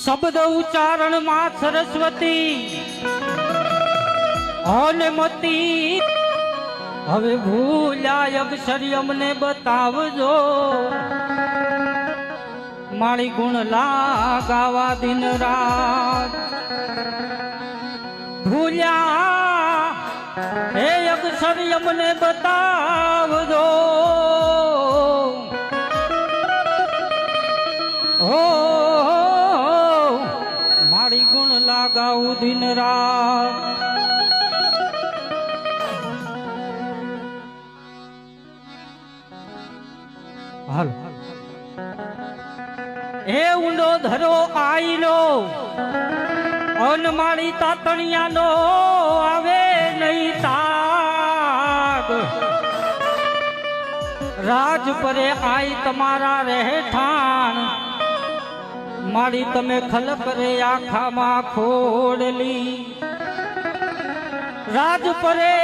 શબ્દ ઉચ્ચારણમાં સરસ્વતી. અન મતી. હવે ભૂલાય અક્ષરી અમને બતાવજો. માળી ગુણ લાગાવા દિન રાત. ભૂલ્યા હે અક્ષરી અમને બતાવજો. તાતણિયાનો આવે નહીં તાગ. રાજ પરે આઈ તમારા રહેઠાણ. મારી તમે ખલક રે આખામાં ખોડલી. રાજ પરે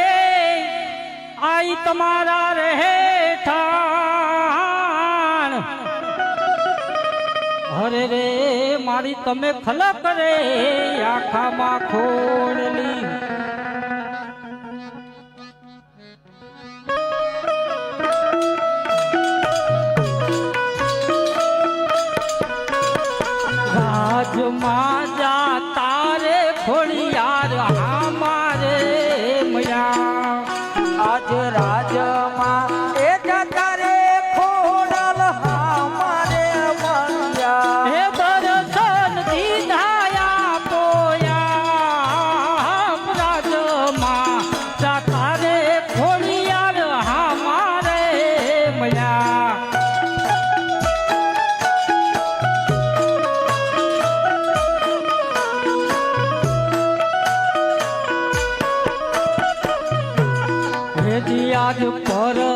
આઈ તમારા રહેઠાણ. હરે રે મારી તમે ખલક રે આખામાં ખોડલી યાદ પર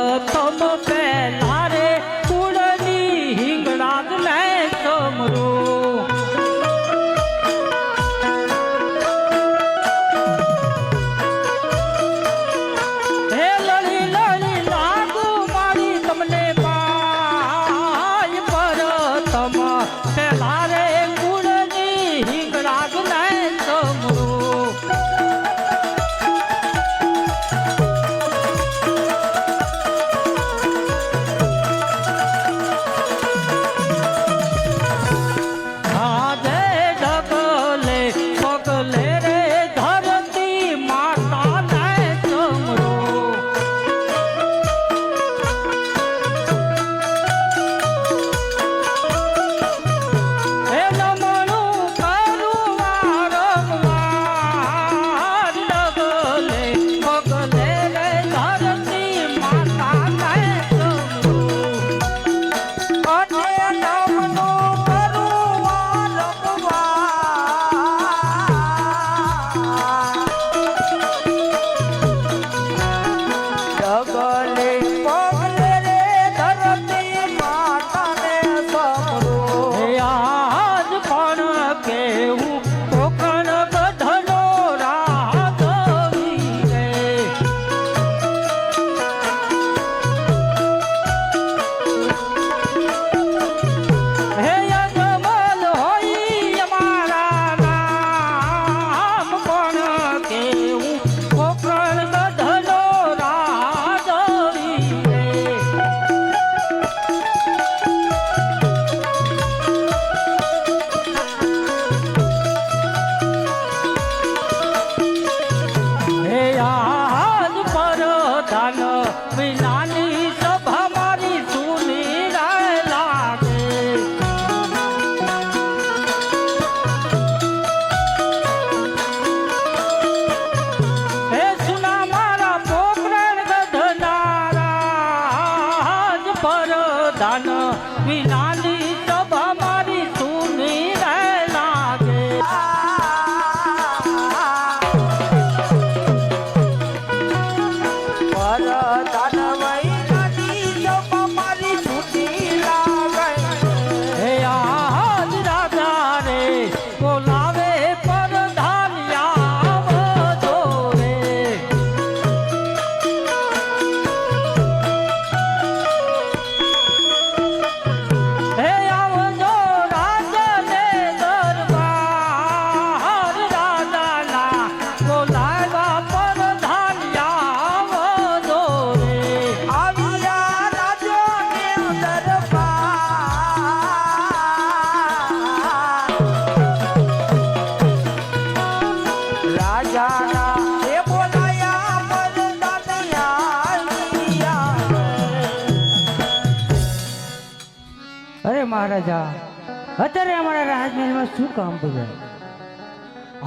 અત્યારે અમારા રાજમહેલમાં શું કામ બગડે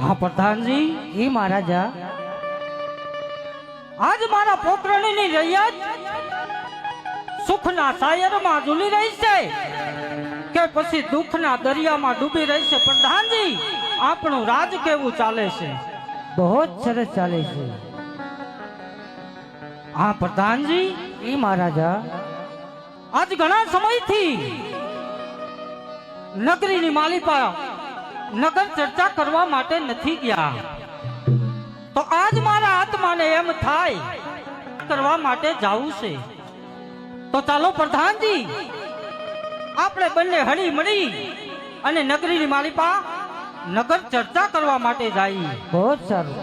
હા, પ્રધાનજી, એ મહારાજા. આજ મારા પોકરણીની રૈયત સુખના સાયરમાં ઝૂલી રહી છે કે પછી દુઃખના દરિયામાં ડૂબી રહી છે. પ્રધાનજી, આપણું રાજ કેવું ચાલે છે? બહુ સરસ ચાલે છે. હા, પ્રધાનજી, એ મહારાજા. આજ ઘણા સમયથી નગરીની માલિપા નગર ચર્ચા કરવા માટે નથી ગયા. તો આજ મારા આત્માને એમ થાય કરવા માટે જવું છે. તો ચાલો પ્રધાનજી, આપણે બંને હળી મળી અને નગરીની માલિપા નગર ચર્ચા કરવા માટે જઈએ બહુ સારું.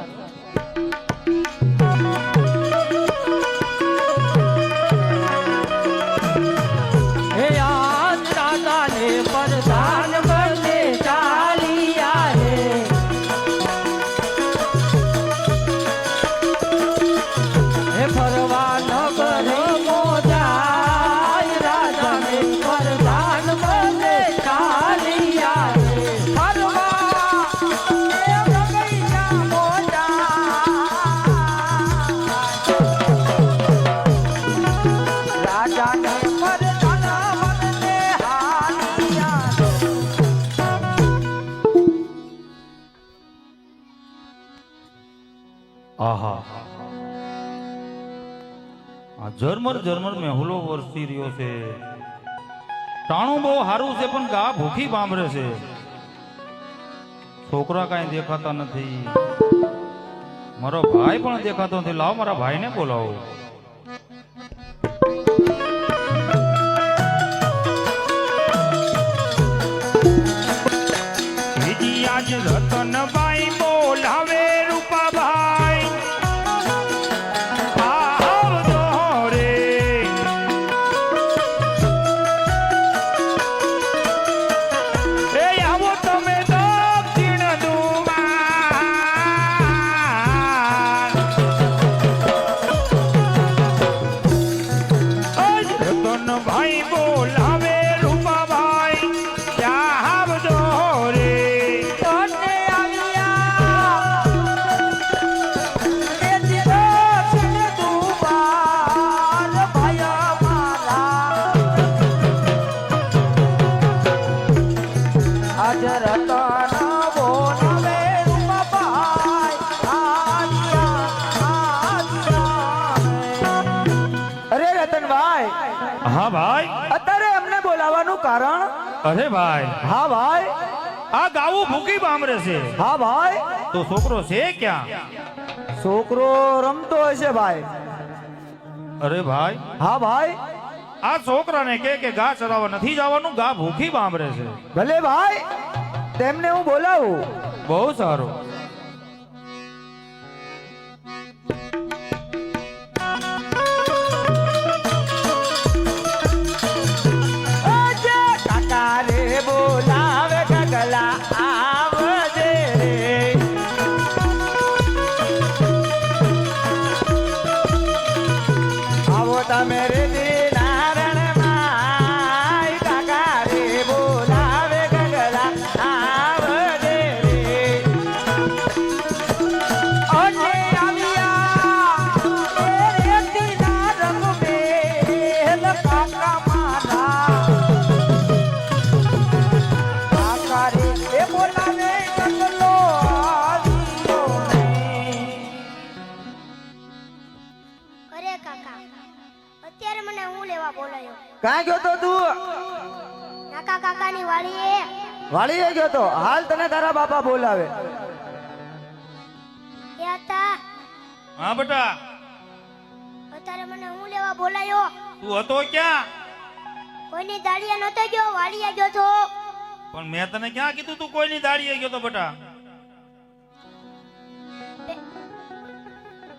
ઝરમર ઝરમર મેહુલો વરસી રહ્યો છે. ટાણું બહુ સારું છે, પણ ગા ભૂખી બામરે છે. છોકરા કાંઈ દેખાતા નથી. મારો ભાઈ પણ દેખાતો નથી. લાવો મારા ભાઈને બોલાવો. અરે ભાઈ. હા ભાઈ. આ ગાવું ભૂકી બામરે છે. હા ભાઈ. તો છોકરો છે ક્યાં? છોકરો રમતો હશે ભાઈ. અરે ભાઈ. હા ભાઈ. આ છોકરાને કે કે ગા ચરાવવા નથી જવાનું ગા ભૂખી બામરે છે. ભલે ભાઈ. તેમને હું બોલાવું. બહુ સારું. કાકાની વાડીએ વાળીએ ગયો તો? હાલ તને તારા બાપા બોલાવે. હા બેટા. અત્યારે મને હું લેવા બોલાયો? તું હતો ક્યાં? કોઈની દાડિયા નતો ગયો વાડીએ ગયો તો. પણ મેં તને ક્યાં કીધું તું કોઈની દાડીએ ગયો તો બેટા?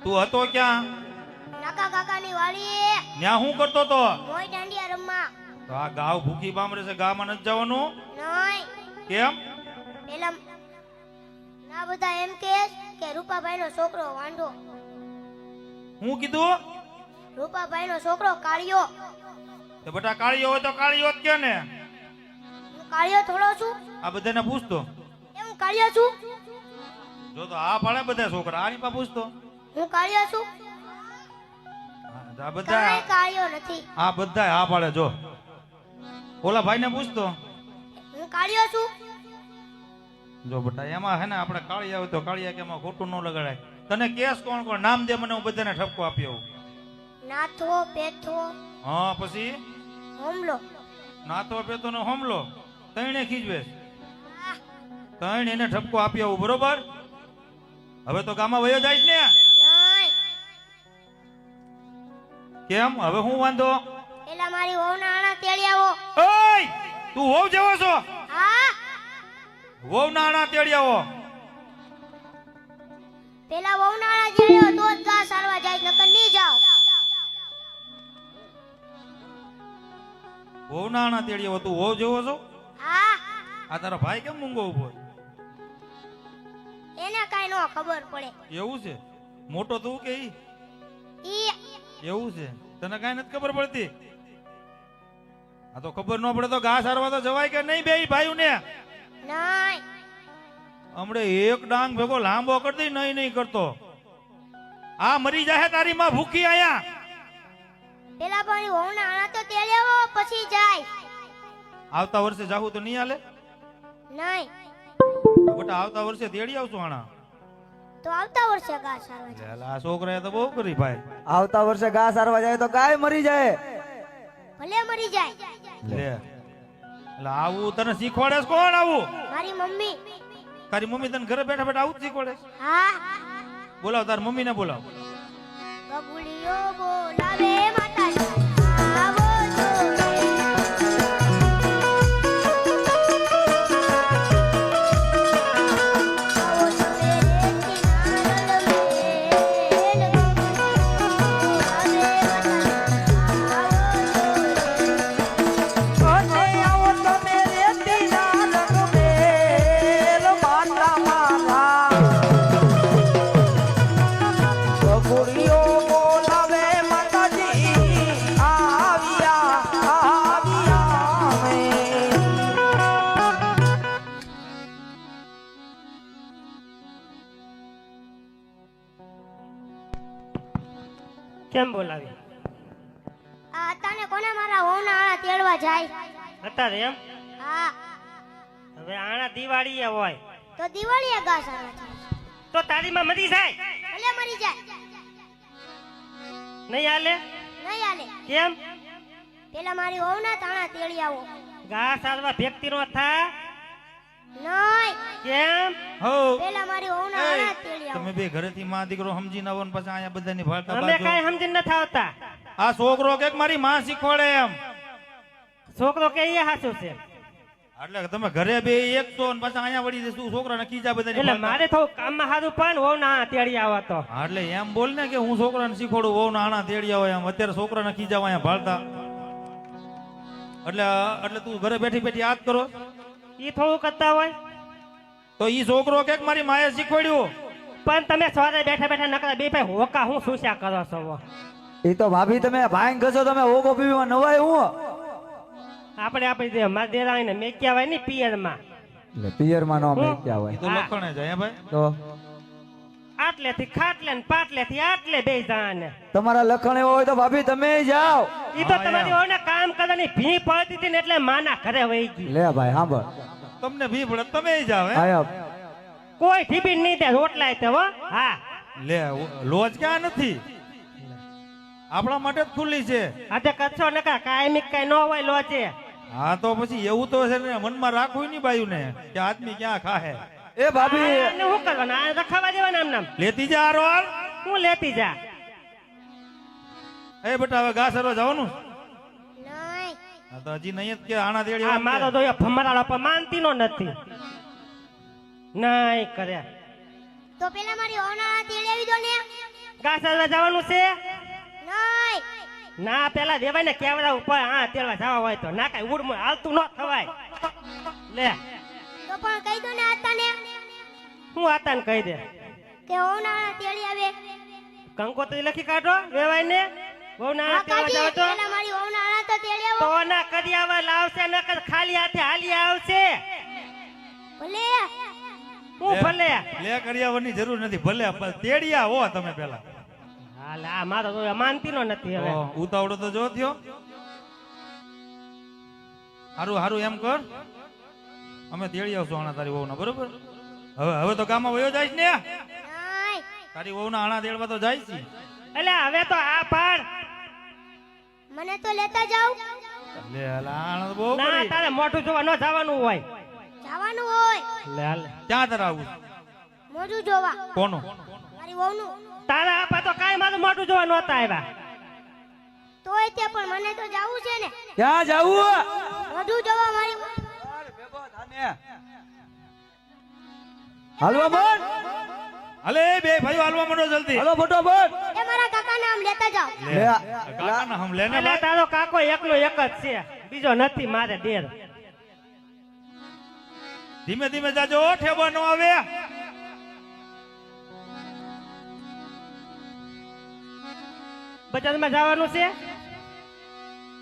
તું હતો ક્યાં? નાકા કાકાની વાડીએ ત્યાં હું કરતો તો? કોઈ દાંડિયા રમવા. તો આ ગાવ ભૂખી બામરે છે ગામાં નથી જવાનું? કેમ? પેલા ના બધા એમ કે કે રૂપાભાઈનો છોકરો વાંઢો. હું કીધું? રૂપાભાઈ નો છોકરો કાળિયો. તો બેટા કાળિયો હોય તો કાળિયો જ કે ને? હું કાળિયો થોડો છું. આ બધાને પૂછતો. એ હું કાળિયો છું? જો તો આ પાડે બધા છોકરા. આની પા પૂછતો. હું કાળિયો છું. આ બધા કાળિયો નથી. આ બધા આ પાડે જો. ઓલા ભાઈને પૂછતો હું કાળિયો છું. જો બટા એમાં હે ને આપણે કાળિયા હોય તો કાળિયા કે એમાં ખોટું ન લગાડાય. તને કેસ કોણ કોણ? નામ દે મને હું બધાને ઠપકો આપ્યો નાથો પેથો. હા પછી? હોમલો. નાથો પેથો ને હોમલો. તઈને ખીજવે. તણ એને ઠપકો આપી આવું બરોબર? હવે તો ગામમાં વયો જાય ને? કેમ? હવે હું વાંધો? પેલા મારી વહુના આણા તેડી આવો. ઓય તું હોવ જેવો છો? હા? વહુ ના આણા તેડી આવો. પેલા વહુના આણા તેડી આવો તો જ ઘા સારવા જાય નકરની જાવ વહુ ના આણા તેડી આવો. તું વહુ જેવો છો? હા. આ તારો ભાઈ કેમ મૂંગો ઊભો એને કાઈ ન ખબર પડે. એવું છે? મોટો તું કે ઈ એવું છે? તને કાઈ નથી ખબર પડતી? આ તો ખબર ન પડે તો ઘા સારવા તો જવાય કે નહીં બે ભાઈ ને નહીં. હમણે એક ડાંગ ભેગો લાંબો કરતી નહીં નહીં કરતો. આ મરી જાહે તારી માં ભૂખી આયા. પેલા મારી વહુના આણા તો તે લેવો પછી જાય. આવતા વર્ષે જાહું તો નહીં હાલે નહીં. બટા આવતા વર્ષે તેડી આવશું આણા. તો આવતા વર્ષે ઘા સારવા જાય. છોકરાએ તો બહુ કરી ભાઈ. આવતા વર્ષે ઘા સારવા જાય તો ગાય મરી જાય. ભલે મરી જાય. લે. એટલે આવું તને શીખવાડે છે કોણ આવું? મારી મમ્મી. તારી મમ્મી તને ઘરે બેઠા બેઠા આવું જ શીખવાડે હા. બોલાવ તારી મમ્મીને બોલાવ. બબુલિયો બોલાવે કેમ બોલાવી? આ અતાને કોને મારા વહુના આણા તેડવા જાય? અત્યારે એમ? હા. હવે આણા દિવાળી હોય. તો દિવાળીએ સારવા તો તારી માં મરી જાય? ભલે મરી જાય. નહીં આલે નહીં આલે કેમ? પેલા મારી વહુના તાણા તેડી આવો. ઘાસ સારવા વ્યક્તિ નો થા? નહીં. કેમ? હો. પેલા મારી વહુના આણા તેડી તમે બે ઘરેથી માં દીકરો સમજીને આવો ને પછી બધાની ભાળતા નથી આવતા. આ છોકરો કે મારી માં શીખવાડે એમ. છોકરો કે એ હાચું છે. એટલે તમે ઘરે બે એક છો ને અહીંયા વળી જશું છોકરાને કીજા બધાની એટલે મારે થોડું કામમાં સારું પણ હોવ ના તેડી આવો તો. એટલે એમ બોલ ને કે હું છોકરાને શીખવાડું વહુ આણા તેડી આવે એમ. અત્યારે છોકરાને ખીજાવા અહીંયા ભાળતા. એટલે એટલે તું ઘરે બેઠી બેઠી યાદ કરો. ઈ થોડું કરતા હોય? તો ઈ છોકરો કે મારી માએ શીખવાડ્યું? પણ તમે સવારે બેઠા બેઠા નકરા બે ભાઈ હોકા હું સુસ્યા કરો છો એ તો ભાભી તમે ભાઈ ગજો તમે હોકો પીવીમાં નવાય હું. આપણે આપણી જે મારા દેરાણીને મેક્યા હોય ને પિયરમાં. પિયરમાં નો મેં ક્યાં હોય. ઈ તો લખણે જાય ભાઈ. તો? આટલેથી ખાટલે ને પાટલેથી આટલે બે તમારા લખણ એવો હોય તો ભાભી તમે જાઓ. ઈ તો તમારી. ઓને કામ કરવાની ભી પડતી હતી ને એટલે માના ઘરે વહી ગઈ. લે ભાઈ સાંભળ તમને ભી પડે તમે જાઓ હે આયા કોઈ ઠીપી નહીં દે રોટલાય તે હો. હા. લે લોજ ક્યાં નથી? આપણા માટે જ ખુલ્લી છે. આજે કચ્છો ને કા કાયમી કઈ ન હોય લોજે. હા તો પછી એવું તો છે ને મનમાં રાખવું નહીં બાયું ને કે આદમી ક્યાં ખાહે. એ ભાભી. શું કરવાનું? રખાવા દેવાના આમ નામ લેતી જા હારો હાલ હું લેતી જા. એ બેટા હવે ઘા સરવા જવાનું? નહીં. તો હજી નહીં જ કે આણા તેડી આ મારો છે. તો ભમરાળો પણ માનતી નથી. નહીં કરે તો પેલા મારી વહુના આણા દો ને. ઘાસરવા જવાનું છે? નહીં. ના પેલા દેવાય ને કેવડા ઉપર હા તેડવા જવા હોય તો. ના કઈ ઉડમાં હાલતું ન થવાય. લે. તો પણ કહી દો ને આતાને. હું આતા કહી દે. તે હોનાળા તેડી આવે. કંકોત્રી લખી કાઢો વેવાય ને બહુ હા નાના તેડવા જાવ તો. પેલા મારી હોનાળા તો તેડી આવો. તો ના કદી આવા લાવશે નકર ખાલી હાથે હાલી આવશે. ભલે. હું ભલે? લે કર્યાવરની જરૂર નથી ભલે તેડિયા હો તમે પેલા. હાલ આ મારો તો માનતી નો નથી હવે. ઉતાવળો તો જો થયો. હારું હારું એમ કર. અમે તેડી આવશું આણા તારી વહુ બરોબર? હવે હવે તો ગામમાં વયો જાય ને? નાય વહુ ના આણા દેડવા તો જાય છે. એટલે હવે તો આ પાડ. મને તો લેતા જાવ. લે આણા બહુ ના તારે મોઢું જોવા ન જવાનું હોય. જવાનું હોય. લે હાલ ક્યાં તારે આવું મોઢું જોવા. કોનું? મારી વહુનું. તારા આપા તો કાંઈ મારું મોઢું જોવા નહોતા આવ્યા. તોય તે પણ મને તો જાવું છે ને. ક્યાં જાવું? મોઢું જોવા મારી હાલવા બોલ. હાલે એ બે ભાઈઓ હાલવા માંડો જલ્દી. હાલો ફટાફટ. એ મારા કાકા નામ લેતા જાવ લે. કાકા નામ લેને લે એટલે તારો કાકો એકલો એક જ છે. બીજો નથી મારે દેર ધીમે ધીમે જાજો ઠેબો નો આવે. બજારમાં જવાનું છે?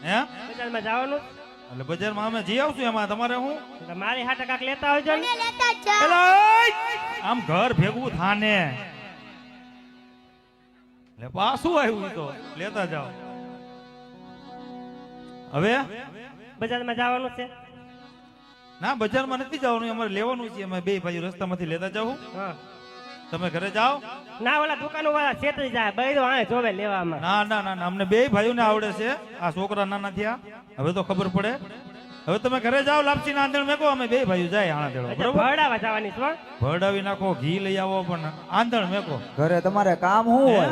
હે? બજારમાં જવાનું? એટલે બજારમાં અમે જઈ આવશું એમાં તમારે હું? એટલે મારી હાટે કાક લેતા આવજો ને. લેતા જ આમ ઘર ભેગું થાને. લે પાછું આવ્યું તો. લેતા જાઓ. હવે? બજારમાં જવાનું છે? ના બજારમાં નથી જવાનું. અમારે લેવાનું છે. અમે બે ભાઈ રસ્તામાંથી લેતા જાવ તમે ઘરે જાઓ. ના ઓલા દુકાનો વાળા છેતરી જાય. બૈરો આ જોવે લેવામાં. ના ના ના ના, અમને બે ભાઈઓને આવડે છે. આ છોકરા નાના થયા. હવે તો ખબર પડે. હવે તમે ઘરે જાઓ લાપસી ના આંધણ મેકો અમે બે ભાઈઓ જાય આણા દેડો બરોબર? ભરડાવા જવાની છો ભરડાવી નાખો ઘી લઈ આવો પણ આંધણ મેકો. ઘરે તમારે કામ શું હોય?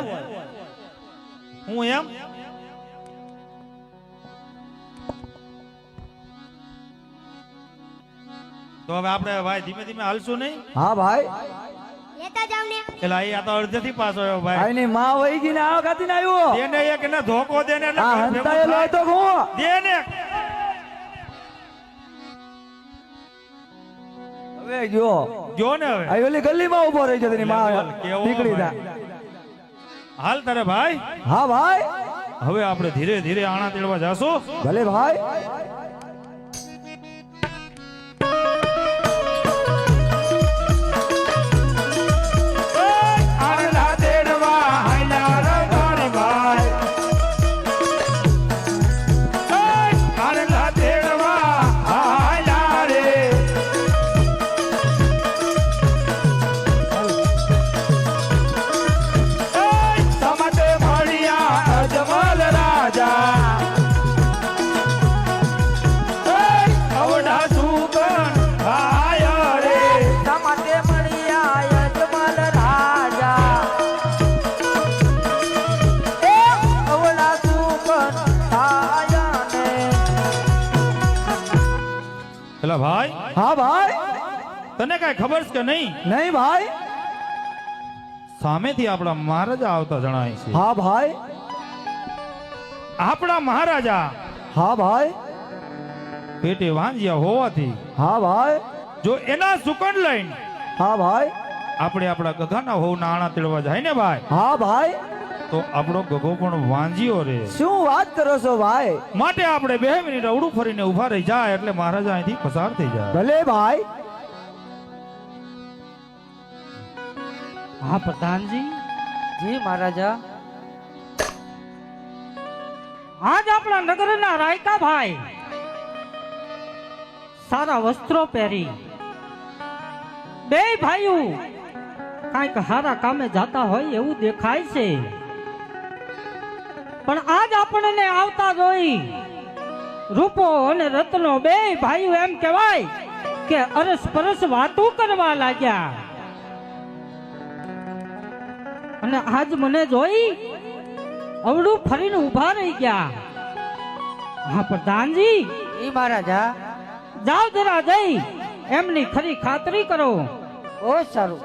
હું? એમ? તો હવે આપણે ભાઈ ધીમે ધીમે હાલશું નહીં? હા ભાઈ. લેતા જાવ ને. એટલે આ તો અડધેથી પાછો આવ્યો ભાઈ. આની માં વહી ગઈ ને આ ખાતી ને આવ્યો. દેને એક ધોકો હંતાયેલો. હું. દેને ગયો ગયો ને હવે? આ ઓલી ગલીમાં ઊભો રહી ગયો તેની માં નીકળી ભાઈ. હાલ તારે ભાઈ? હા ભાઈ? હવે આપણે ધીરે ધીરે આણા તેડવા જાશું? ભલે ભાઈ. હા ભાઈ. તને કઈ ખબર છે કે નહીં? નહીં ભાઈ. સામેથી આપણા મહારાજા આવતા જણાય છે. હા ભાઈ. આપણા મહારાજા. હા ભાઈ. પેટે વાંજ્યા હોવાથી હા ભાઈ. જો એના સુકન લઈને હા ભાઈ. આપણે આપણા ગગાના હોવ નાણા તેડવા જાય ને ભાઈ? હા ભાઈ. તો આપણો ગગો પણ વાંજ્યો રે. શું વાત કરો છો ભાઈ? માટે આપણે બે મિનિટ અવડું ફરીને ઊભા રહી જાય એટલે મહારાજા અહીંથી પસાર થઈ જાય. ભલે ભાઈ. હા પ્રધાનજી. જી મહારાજા. આજ આપણા નગરના રાયકા ભાઈ સારા વસ્ત્રો પહેરી બે ભાઈઓ કાંઈક હારા કામે જાતા હોય એવું દેખાય છે. પણ આજ આપણને આવતા જોઈ રૂપો અને રત્નો બે ભાઈઓ એમ કહેવાય કે અરસ પરસ વાતો કરવા લાગ્યા. અને આજ મને જોઈ અવળું ફરીને ઊભા રહી ગયા. હા પ્રધાનજી. એ મહારાજા. જાઓ જરા જઈ એમની ખરી ખાતરી કરો. બહુ સારું.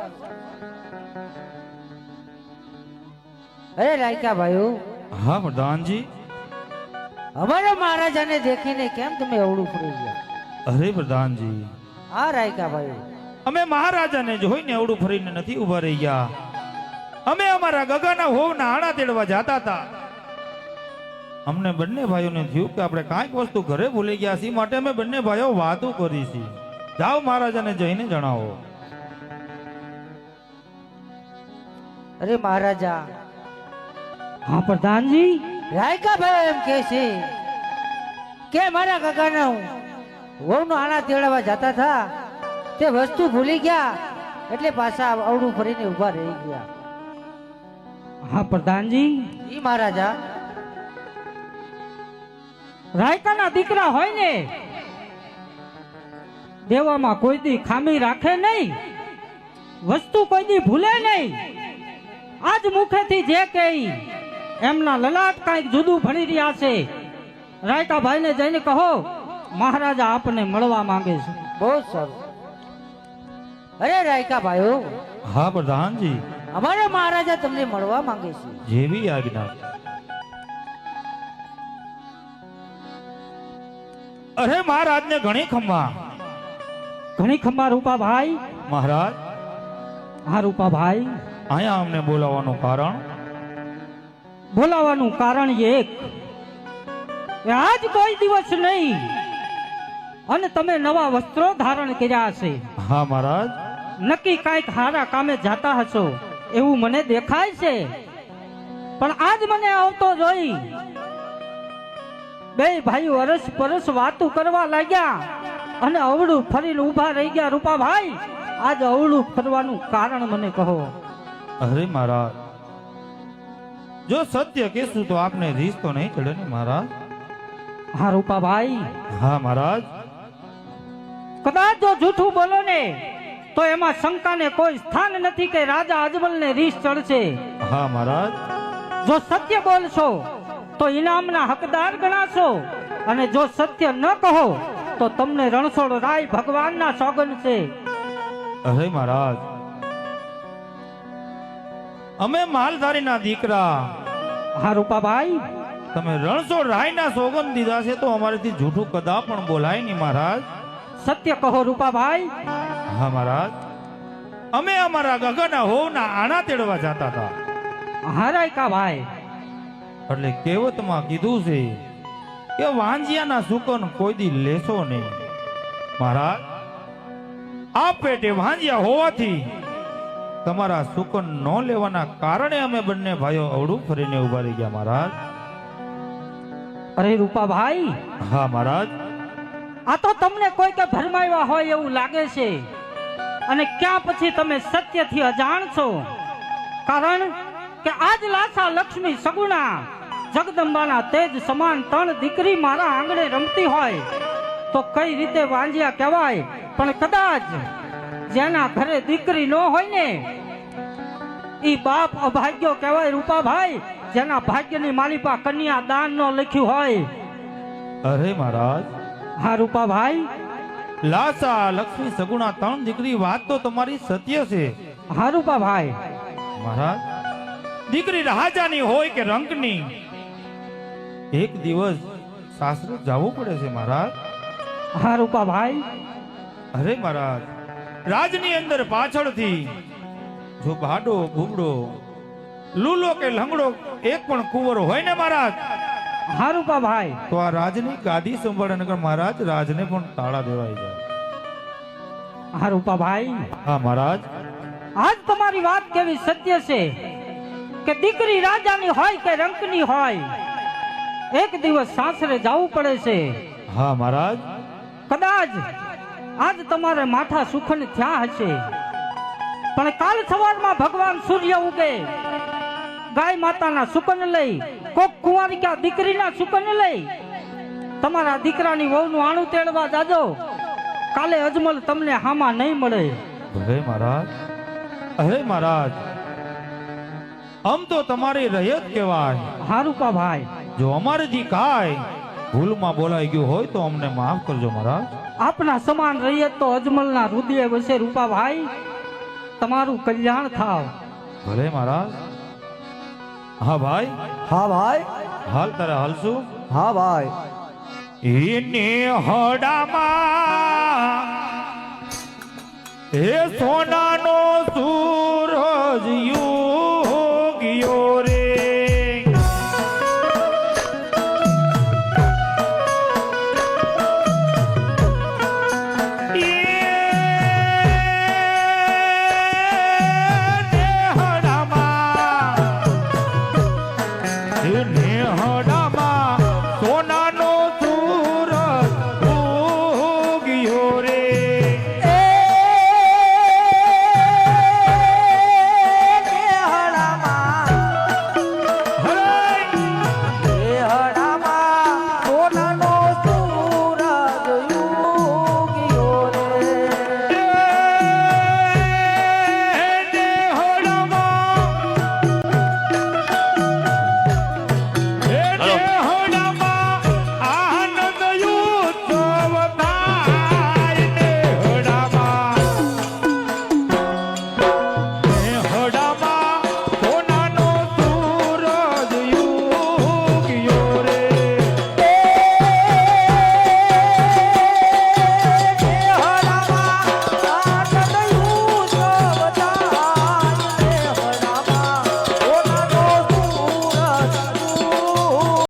અરે રાયકા ભાઈઓ હા પ્રધાનજી. અમારા મહારાજાને દેખીને કેમ તમે અવળું ફરી ગયા? અરે પ્રધાનજી. હા રાયકા ભાઈ. અમે મહારાજાને જોઈને અવડું ફરીને નથી ઊભા રહી ગયા. અમે અમારા ગગાના હોવના આણા તેડવા જતા હતા. અમને બંને ભાઈઓને થયું કે આપણે કાંઈક વસ્તુ ઘરે ભૂલી ગયા છીએ માટે અમે બંને ભાઈઓ વાતો કરી છીએ. જાઓ મહારાજાને જઈને જણાવો. અરે મહારાજા હા પ્રધાનજી? રાયકા ભાઈ એમ કે છે કે મારા કાકાના વહુનો આણા તેડવા જતા હતા તે વસ્તુ ભૂલી ગયા એટલે પાછા અવડું ફરીને ઊભા રહી ગયા. હા પ્રધાનજી? ઈ મહારાજા. રાયકાના દીકરા હોય ને દેવામાં કોઈ દી ખામી રાખે નહીં વસ્તુ કોઈ દી ભૂલે નહીં. આજ મુખેથી જે કહે એમના લલાટ કાંઈક જુદું ભણી રહ્યા છે. રાયકા ભાઈને જઈને કહો મહારાજા આપને મળવા માંગે છે. બહુ સારું અરે રાયકા ભાઈઓ હા પ્રધાનજી. અમારા મહારાજા તમને મળવા માંગે છે. જેવી આજ્ઞા. અરે મહારાજને ઘણી ખંભા ઘણી ખંભા રૂપા ભાઈ મહારાજ? હા રૂપા ભાઈ અહીંયા અમને બોલાવવાનું કારણ? બોલાવાનું કારણ એક આજ કોઈ દિવસ નહીં. અને તમે નવા વસ્ત્રો ધારણ કર્યા છે હા મહારાજ. નક્કી કાંઈક હારા કામે જાતા હશો એવું મને દેખાય છે. પણ આજ મને આવતો જોઈ બે ભાઈઓ અરસ પરસ વાતું કરવા લાગ્યા અને અવળું ફરીને ઊભા રહી ગયા. રૂપાભાઈ આજ અવળું ફરવાનું કારણ મને કહો. અરે મહારાજ. જો સત્ય કહેશું તો આપને રીસ તો નહીં ચડે ને મહારાજ? હા રૂપાભાઈ. હા મહારાજ. કદાચ જો જૂઠું બોલો ને તો એમાં શંકાને કોઈ સ્થાન નથી કે રાજા અજમલને રીસ ચડશે. હા મહારાજ. જો સત્ય બોલશો તો ઇનામના હકદાર ગણાશો. અને જો સત્ય ન કહો તો તમને રણછોડ રાય ભગવાનના સોગન છે અરે મહારાજ. અમે માલધારીના દીકરા. હા રૂપાભાઈ? તમે રણછોડ રાયના સોગંદ દીધા છે તો અમારેથી જૂઠું કદા પણ બોલાય નહીં મહારાજ. સત્ય કહો રૂપાભાઈ. હા મહારાજ. અમે અમારા ગગના હોવના આણા તેડવા જતા હતા. હા રાયકા ભાઈ એટલે કહેવતમાં કીધું છે કે વાંજિયાના સુકન કોઈ દી લેશો નહીં. મહારાજ આ પેટે વાંજિયા હોવાથી તમારા સુકન ન લેવાના કારણે અમે બંને ભાઈઓ અવળું ફરીને ઊભા રહી ગયા મહારાજ. અરે રૂપાભાઈ! હા મહારાજ. આ તો તમને કોઈ કે ભરમાવ્યા હોય એવું લાગે છે. અને ક્યાં પછી તમે સત્યથી અજાણ છો? કારણ કે આજ લાસા લક્ષ્મી સગુણા જગદંબાના તેજ સમાન ત્રણ દીકરી મારા આંગણે રમતી હોય. તો કઈ રીતે વાંજ્યા કહેવાય? પણ કદાચ જેના ઘરે દીકરી ન હોય ને ઈ બાપ અભાગ્યો કહેવાય રૂપાભાઈ જેના ભાગ્યની માલિપા કન્યા દાન નો લખ્યું હોય. અરે મહારાજ. હા રૂપાભાઈ? લાસા લક્ષ્મી સગુણા ત્રણ દીકરી વાત તો તમારી સત્ય છે. હા રૂપાભાઈ. મહારાજ દીકરી રાજાની હોય કે રંગની? એક દિવસ સાસરે જવું પડે છે મહારાજ. હા રૂપાભાઈ. અરે મહારાજ રાજની અંદર પાછળથી જો ભાડો ભૂમડો લૂલો કે લંગડો એક પણ કુંવર હોય ને મહારાજ? હારુપા ભાઈ. તો આ રાજની ગાદી સંભાળે નગર મહારાજ રાજને પણ તાળા દેવાઈ જાય. હારુપા ભાઈ. હા મહારાજ. આજ તમારી વાત કેવી સત્ય છે કે દીકરી રાજાની હોય કે રંકની હોય એક દિવસ સાસરે જવું પડે છે. હા મહારાજ. કદાચ આજ તમારે માથા સુખન થયા હશે. પણ કાલ સવારમાં ભગવાન સૂર્ય ઉગે. ગાય માતાના સુકન લઈ કોક કુંવારિકા દીકરીના સુકન લઈ. તમારા દીકરાની વહુનું આણું તેડવા જાજો. કાલે અજમલ તમને હામાં નહીં મળે. હે મહારાજ અરે મહારાજ. આમ તો તમારી રયત કહેવાય. હારૂપા ભાઈ. જો અમારેથી કાંઈ ભૂલમાં બોલાઈ ગયું હોય તો અમને માફ કરજો મહારાજ. આપના સમાન રહીએ તો અજમલના રુદિય વસે રૂપાભાઈ તમારું કલ્યાણ થાવ. ભલે મહારાજ. હા ભાઈ. હા ભાઈ. હાલ તારે હાલશું હા ભાઈ. એને હડામાં એ સોનાનો સૂરજ યુ